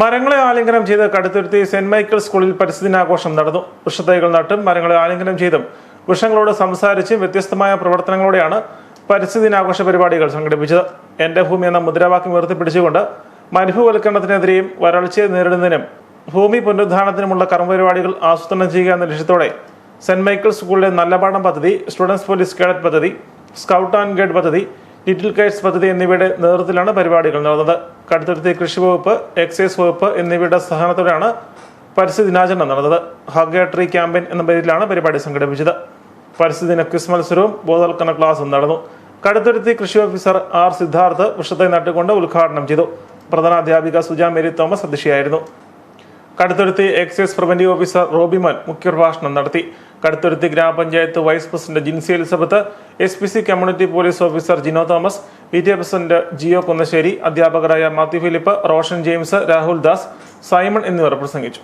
മരങ്ങളെ ആലിംഗനം ചെയ്ത് കടുത്തുരുത്തി സെന്റ് മൈക്കിൾ സ്കൂളിൽ പരിസ്ഥിതിനാഘോഷം നടന്നു. വൃക്ഷത്തൈകൾ നട്ടും മരങ്ങളെ ആലിംഗനം ചെയ്തും വൃക്ഷങ്ങളോട് സംസാരിച്ചും വ്യത്യസ്തമായ പ്രവർത്തനങ്ങളോടെയാണ് പരിസ്ഥിതിനാഘോഷ പരിപാടികൾ സംഘടിപ്പിച്ചത്. എന്റെ ഭൂമി എന്ന മുദ്രാവാക്യം ഉയർത്തിപ്പിടിച്ചുകൊണ്ട് മരുഭൂവൽക്കരണത്തിനെതിരെയും വരൾച്ചയെ നേരിടുന്നതിനും ഭൂമി പുനരുദ്ധാരണത്തിനുമുള്ള കർമ്മപരിപാടികൾ ആസൂത്രണം ചെയ്യുക എന്ന ലക്ഷ്യത്തോടെ സെന്റ് മൈക്കിൾ സ്കൂളിലെ നല്ലപാഠം പദ്ധതി സ്റ്റുഡൻസ് പോലീസ് കേഡറ്റ് പദ്ധതി സ്കൗട്ട് ആൻഡ് ഗൈഡ് പദ്ധതി ലിറ്റിൽ കൈറ്റ്സ് പദ്ധതി എന്നിവയുടെ നേതൃത്വത്തിലാണ് പരിപാടികൾ നടന്നത്. കടുത്തുരുത്തി കൃഷി വകുപ്പ് എക്സൈസ് വകുപ്പ് എന്നിവയുടെ സഹകരണത്തോടെയാണ് പരിസ്ഥിതി ദിനാചരണം നടന്നത്. ഹഗ് ക്യാമ്പയിൻ എന്ന പേരിലാണ് പരിപാടി സംഘടിപ്പിച്ചത്. പരിസ്ഥിതി ദിന ക്വിസ് മത്സരവും ബോധവൽക്കരണ ക്ലാസും നടന്നു. കടുത്തുരുത്തി കൃഷി ഓഫീസർ ആർ സിദ്ധാർത്ഥ് വൃക്ഷത്തെ നട്ടുകൊണ്ട് ഉദ്ഘാടനം ചെയ്തു. പ്രധാനാധ്യാപിക Suja Mary Thomas അധ്യക്ഷയായിരുന്നു. Kaduthuruthy excise preventive officer Robimon മുഖ്യപ്രഭാഷണം നടത്തി. Kaduthuruthy gramapanchayat vice president Jincy Elizabeth S P C community police officer Jino Thomas P T A president Jio Kunnassery അധ്യാപകരായ Mathew Philip Roshan James Rahul Das Simon എന്നിവർ പ്രസംഗിച്ചു.